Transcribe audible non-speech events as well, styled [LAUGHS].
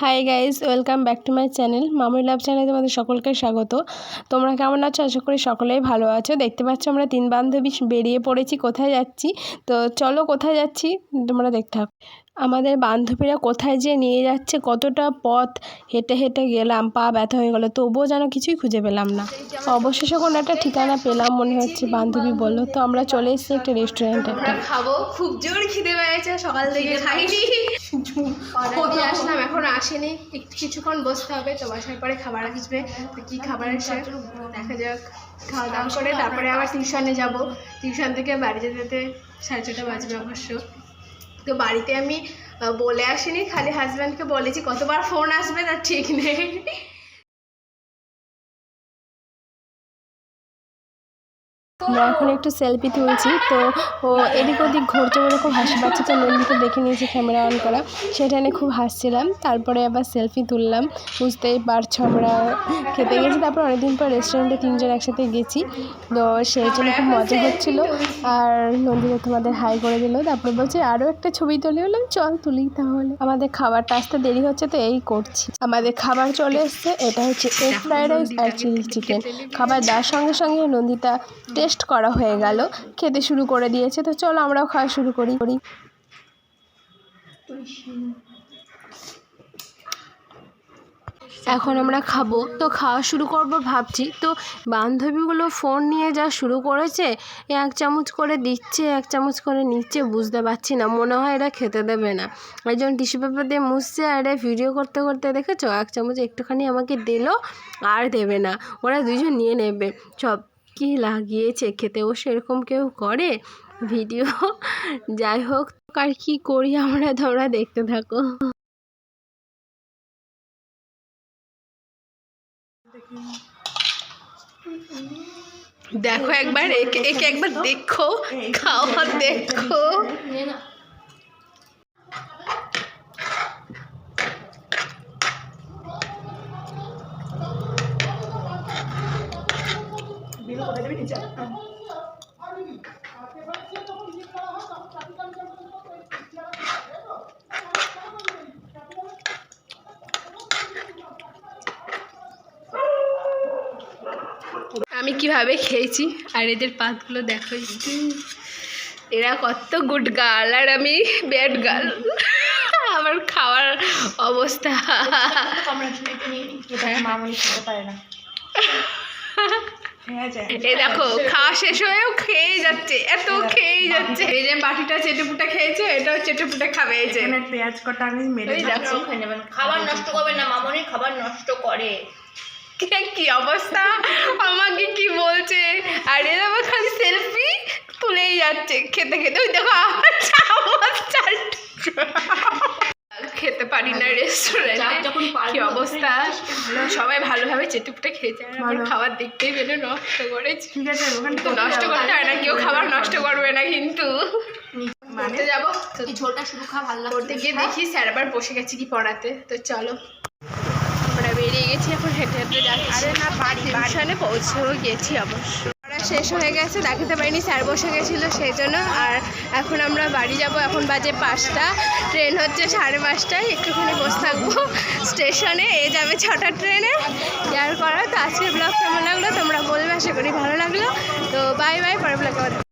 Hi guys welcome back to my channel Mamui love চ্যানেলে তোমাদের সকলকে স্বাগত। তোমরা কেমন আছো? আশা করি সকলেই ভালো আছো। দেখতে পাচ্ছ আমরা তিন বান্ধবী বেরিয়ে পড়েছি, কোথায় যাচ্ছি? তো চলো কোথায় যাচ্ছি? তোমরা দেখতে থাকো। আমাদের বান্ধবীরা কোথায় যে নিয়ে যাচ্ছে, কতটা পথ, হেঁটে হেঁটে গেলাম, পা ব্যথা হয়ে গেলো, তবুও যেন কিছুই খুঁজে পেলাম না। অবশেষে কোনো একটা ঠিকানা পেলাম মনে হচ্ছে বান্ধবী বলল, তো আমরা চলে এসেছি একটা রেস্টুরেন্টে খাব, খুব জোর খিদে পেয়েছে, সকাল থেকে খাইনি। আসলাম, এখন আসেনি, একটু কিছুক্ষণ বসতে হবে, তো বাসার পরে খাবার আসবে, তো কী খাবার আসে দেখা যাক, খাওয়া দাওয়া করে তারপরে আবার টিউশনে যাব। টিউশন থেকে বাড়ি যেতে যেতে সাড়ে ছটা বাজবে অবশ্য। তো বাড়িতে আমি বলে আসিনি খালি হাজব্যান্ডকে বলেছি কতবার ফোন আসবে তার ঠিক নেই। এখন একটু সেলফি তুলছি। তো ও এদিক ওদিক ঘুরতে বলে খুব হাসি পাচ্ছে তো নন্দিতে দেখে নিয়েছি ক্যামেরা অন করা। সেটা নিয়ে খুব হাসছিলাম। তারপরে আবার সেলফি তুললাম। বুঝতেই পারছ আমরা খেতে গেছি। তারপর অনেকদিন পর রেস্টুরেন্টে তিনজন একসাথে গেছি। তো সেই জন্য খুব মজা হচ্ছিল। আর নন্দিতা তোমাদের হাই করে দিল। তারপরে বলছে আরও একটা ছবি তুলি। হলাম চল তুলি তাহলে। আমাদের খাবারটা আসতে দেরি হচ্ছে তো এই করছি। আমাদের খাবার চলে এসছে। এটা হচ্ছে এগ ফ্রাইড রাইস আর চিলি চিকেন খাবার দেওয়ার সঙ্গে সঙ্গে নন্দিতা টেস্ট করা হয়ে গেল। খেতে শুরু করে দিয়েছে। তো চলো আমরাও খাওয়া শুরু করি। করি এখন আমরা খাব। তো খাওয়া শুরু করব ভাবছি। তো বান্ধবীগুলো ফোন নিয়ে যা শুরু করেছে এক চামচ করে দিচ্ছে, এক চামচ করে নিচ্ছে, বুঝতে পারছি না। মনে হয় এরা খেতে দেবে না। একজন টিস্যু পেপার দিয়ে মুছছে, আর ভিডিও করতে করতে দেখেছ? এক চামচ একটুখানি আমাকে দিলো, আর দেবে না। ওরা দুজন নিয়ে নেবে। সব কি লাগিয়েছে? খেতেও সেরকম কেউ করে? ভিডিও? [LAUGHS] যাই হোক, আর কি করি আমরা? তোমরা দেখতে থাকো। দেখো একবার, একে একে একবার দেখো, খাওয়া দেখো। আমি কীভাবে খেয়েছি? আর এদের পাতগুলো দেখো এরা কত গুড গার্ল আর আমি ব্যাড গার্ল আমার খাওয়ার অবস্থা। মামনি খেতে পারে না। এই দেখো খাওয়া শেষ হয়েও খেয়েই যাচ্ছে এত খেয়েই যাচ্ছে। এই যে বাটিটা চেটেপুটে খেয়েছে এটাও চেটেপুটে খাবে এই যে। এখানে পেঁয়াজ কটা আমি মেরে দেখো খাবার নষ্ট করবে না মামনি খাবার নষ্ট করে। কি অবস্থা? আমাকে কি বলছে? আর এর আবার খালি সেলফি তুলেই যাচ্ছে খেতে খেতে। ওই দেখো আমার চামচ না রেস্টুরেন্টে যখন কি অবস্থা? সবাই ভালোভাবে চেটেপুটে খেয়েছে খাবার দেখতেই পেলে নষ্ট করেছি ঠিক আছে নষ্ট করতে হয় না কেউ খাবার নষ্ট করবে না কিন্তু। পড়তে যাব। ঝোলটা শুধু খা ভালো লাগছে। পড়তে গিয়ে দেখি স্যার আবার বসে গেছে কি পড়াতে। তো চলো। আমরা বেরিয়ে গেছি এখন হেঁটে হেঁটে যাচ্ছি। আরে না বাড়ি বাসানে পৌঁছেও গেছি অবশ্য। শেষ হয়ে গেছে, দেখাতে পারিনি স্যার বসে গেছিল সেই জন্য আর এখন আমরা বাড়ি যাব, এখন বাজে পাঁচটা। ট্রেন হচ্ছে সাড়ে পাঁচটায়, একটুখানি বসে থাকব স্টেশনে। এ যাবে ছটা ট্রেনে যার করা তো আজকে ব্লগ কেমন লাগল? তোমরা বলবে, আশা করি ভালো লাগল। তো বাই বাই পরে ব্লগে